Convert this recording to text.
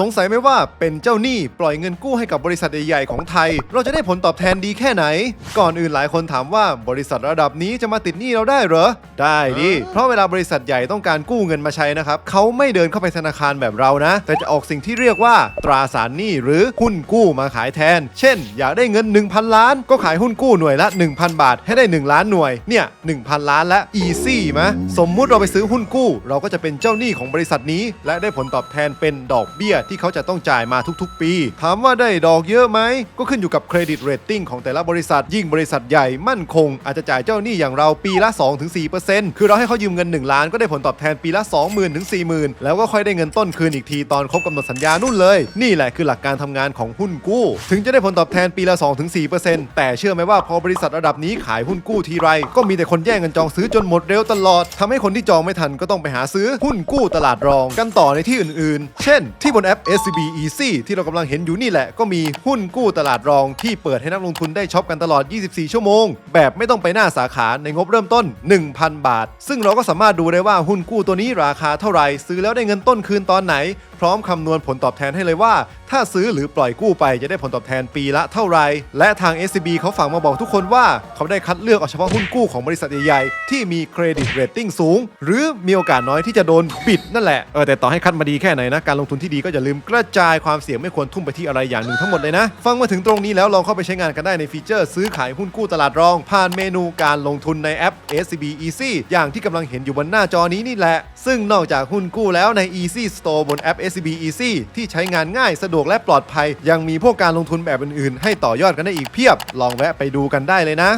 สงสัยไหมว่าเป็นเจ้าหนี้ปล่อยเงินกู้ให้กับบริษัทใหญ่ๆของไทย เราจะได้ผลตอบแทนดีแค่ไหน ก่อนอื่นหลายคนถามว่าบริษัทระดับนี้จะมาติดหนี้เราได้เหรอ ได้ดิ เพราะเวลาบริษัทใหญ่ต้องการกู้เงินมาใช้นะครับเขาไม่เดินเข้าไปธนาคารแบบเรานะ แต่จะออกสิ่งที่เรียกว่า ตราสารหนี้หรือหุ้นกู้มาขายแทน เช่น อยากได้เงิน 1,000 ล้าน ก็ขายหุ้นกู้หน่วยละ 1,000 บาท ให้ได้ 1 ล้านหน่วยเนี่ย1,000 ล้านและ easy มะสมมุติเราไปซื้อหุ้นกู้ เราก็จะเป็นเจ้าหนี้ของบริษัทนี้ และได้ผลตอบแทนเป็นดอกเบี้ยที่เขาจะต้องจ่ายมาทุกๆ ปี ถามว่าได้ดอกเยอะไหม ก็ขึ้นอยู่กับเครดิตเรตติ้งของแต่ละบริษัทยิ่งบริษัทใหญ่มั่นคง อาจจะจ่ายเจ้าหนี้อย่างเราปีละ 2-4%คือเราให้เขายืมเงิน 1 ล้านก็ได้ผลตอบแทนปีละ 20,000ถึง40,000 แล้วก็ค่อยได้เงินต้นคืนอีกทีตอนครบกำหนดสัญญานู่นเลย นี่แหละคือหลักการทำงานของหุ้นกู้ ถึงจะได้ผลตอบแทนปีละ 2-4%แต่เชื่อไหมว่าพอบริษัทระดับนี้ขายหุ้นกู้ทีไร ก็มีแต่คนแย่งกันจองซื้อจนหมดเร็วตลอดทำให้คนที่จองไม่ทันก็ต้องไปหาซื้อหุ้นกู้ตลาดรองกันต่อในที่อื่นๆ เช่น ที่บนแอป SCB Easy ที่เรากำลังเห็นอยู่นี่แหละ ก็มีหุ้นกู้ตลาดรองที่เปิดให้นักลงทุนได้ช็อปกันตลอด 24 ชั่วโมง แบบไม่ต้องไปหน้าสาขาในงบเริ่มต้น 1,000 บาท ซึ่งเราก็สามารถดูได้ว่าหุ้นกู้ตัวนี้ราคาเท่าไหร่ซื้อแล้วได้เงินต้นคืนตอนไหน พร้อมคำนวณผลตอบแทนให้เลยว่า ถ้าซื้อหรือปล่อยกู้ไปจะได้ผลตอบแทนปีละเท่าไร และทาง SCB เขาฝากมาบอกทุกคนว่า เขาได้คัดเลือกเอาเฉพาะหุ้นกู้ของบริษัทใหญ่ๆที่มีเครดิตเรตติ้งสูง หรือมีโอกาสน้อยที่จะโดนบิดนั่นแหละเออแต่ต่อให้คัดมาดีแค่ไหนนะการลงทุนที่ดีก็อย่าลืมกระจายความเสี่ยงไม่ควรทุ่มไปที่อะไรอย่างหนึ่งทั้งหมดเลยนะ ฟังมาถึงตรงนี้แล้วลองเข้าไปใช้งานกันได้ในฟีเจอร์ ซื้อขายหุ้นกู้ตลาดรอง ผ่านเมนูการลงทุนในแอป SCB Easy อย่างที่กำลังเห็นอยู่บนหน้าจอนี้นี่แหละ ซึ่งนอกจากหุ้นกู้แล้วใน Easy Store บนแอป SCB Easy ที่ใช้งานง่ายสะดวกและปลอดภัย ยังมีพวกการลงทุนแบบอื่นๆ ให้ต่อยอดกันได้อีกเพียบ ลองแวะไปดูกันได้เลยนะ